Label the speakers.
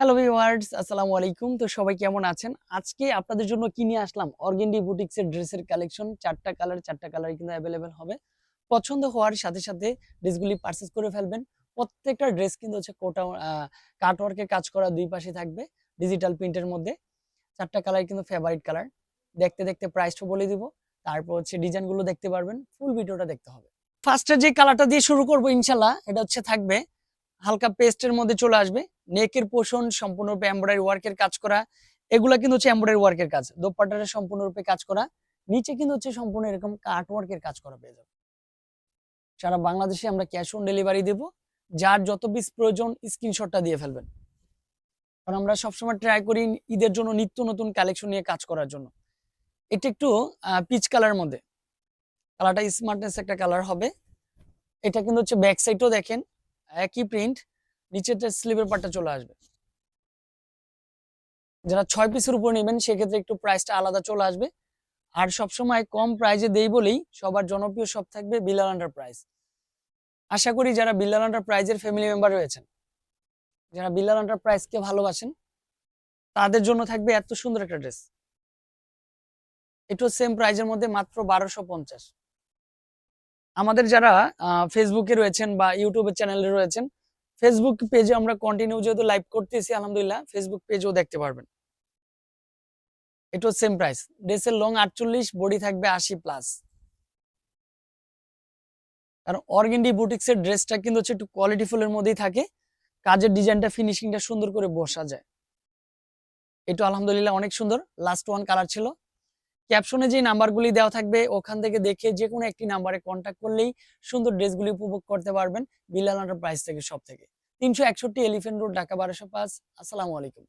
Speaker 1: Hello viewers আসসালামু আলাইকুম। তো সবাই কেমন আছেন? আজকে আপনাদের জন্য কি নিয়ে আসলাম? অর্গেন্ডি বুটিক্সের ড্রেসের কালেকশন চারটা কালার চারটা কালার কিন্তু অ্যাভেলেবেল হবে। পছন্দ হওয়ার সাথে সাথে ড্রেসগুলি পারচেস করে ফেলবেন। প্রত্যেকটা ড্রেস কিন্তু হচ্ছে কোটা কাটওয়ার্কে কাজ করা দুই পাশে থাকবে ডিজিটাল প্রিন্টের মধ্যে। চারটা কালার কিন্তু ফেভারিট কালার দেখতে দেখতে প্রাইসটা বলে দিব। তারপর হচ্ছে ডিজাইনগুলো দেখতে পারবেন ফুল ভিডিওটা দেখতে হবে। ফার্স্টে যে কালারটা দিয়ে শুরু করব ইনশাল্লাহ এটা হচ্ছে থাকবে হালকা পেস্টের মধ্যে চলে আসবে। নেকের পোষণ, সম্পূর্ণরূপে এমব্রয়ডারি ওয়ার্কের কাজ করা, এগুলা কিন্তু হচ্ছে এমব্রয়ডারি ওয়ার্কের কাজ। দোপাট্টাটা সম্পূর্ণরূপে কাজ করা, নিচে কিন্তু হচ্ছে সম্পূর্ণ এরকম কাট ওয়ার্কের কাজ করা পেয়ে যাবে। সারা বাংলাদেশে আমরা ক্যাশ অন ডেলিভারি দেব, যার যত পিস প্রয়োজন স্ক্রিনশটটা দিয়ে ফেলবেন। কারণ আমরা সবসময় ট্রাই করি ঈদের জন্য নিত্য নতুন কালেকশন নিয়ে কাজ করার জন্য। এটা একটু পিচ কালার মধ্যে। কালারটা স্মার্টনেস একটা কালার হবে। এটা কিন্তু হচ্ছে ব্যাক সাইডও দেখেন, একই প্রিন্ট নিচের স্লিপের পার্টটা চলে আসবে। যারা ছয় পিসের উপর নেবেন, সেক্ষেত্রে একটু প্রাইসটা আলাদা চলে আসবে। আর সবসময় কম প্রাইজে দেই বলেই সবার জনপ্রিয় সব থাকবে বিলাল আন্ডার প্রাইস আশা করি যারা বিলাল আন্ডার প্রাইজের ফ্যামিলি মেম্বার রয়েছেন, যারা বিলাল আন্ডার প্রাইসকে ভালোবাসেন, তাদের জন্য থাকবে এত সুন্দর একটা ড্রেস একটু সেম প্রাইজের মধ্যে মাত্র বারোশো পঞ্চাশ। আমাদের যারা ফেসবুকে রয়েছেন বা ইউটিউবের চ্যানেলে রয়েছেন ফেসবুক পেজে আমরা কন্টিনিউ যেহেতু লাইভ করতেছি, আলহামদুলিল্লাহ ফেসবুক পেজও দেখতে পারবেন। এটাও সেম প্রাইস ড্রেসের লং আটচল্লিশ বডি থাকবে আশি প্লাস কারণ অর্গেন্ডি বুটিক্সের ড্রেসটা কিন্তু হচ্ছে একটু কোয়ালিটি ফুলের মধ্যেই থাকে। কাজের ডিজাইনটা ফিনিশিংটা সুন্দর করে বসা যায়। এটা আলহামদুলিল্লাহ, অনেক সুন্দর। লাস্ট ওয়ান কালার ছিল। ক্যাপশনে যে নাম্বারগুলি দেওয়া থাকবে, ওখান থেকে দেখে যে কোনো একটি নাম্বারে কন্ট্যাক্ট করলেই সুন্দর ড্রেসগুলি উপভোগ করতে পারবেন বিলাল প্রাইস থেকে সব থেকে তিনশো একষট্টি এলিফেন্ট রোড ঢাকা বারোশো পাঁচ আসসালামু আলাইকুম।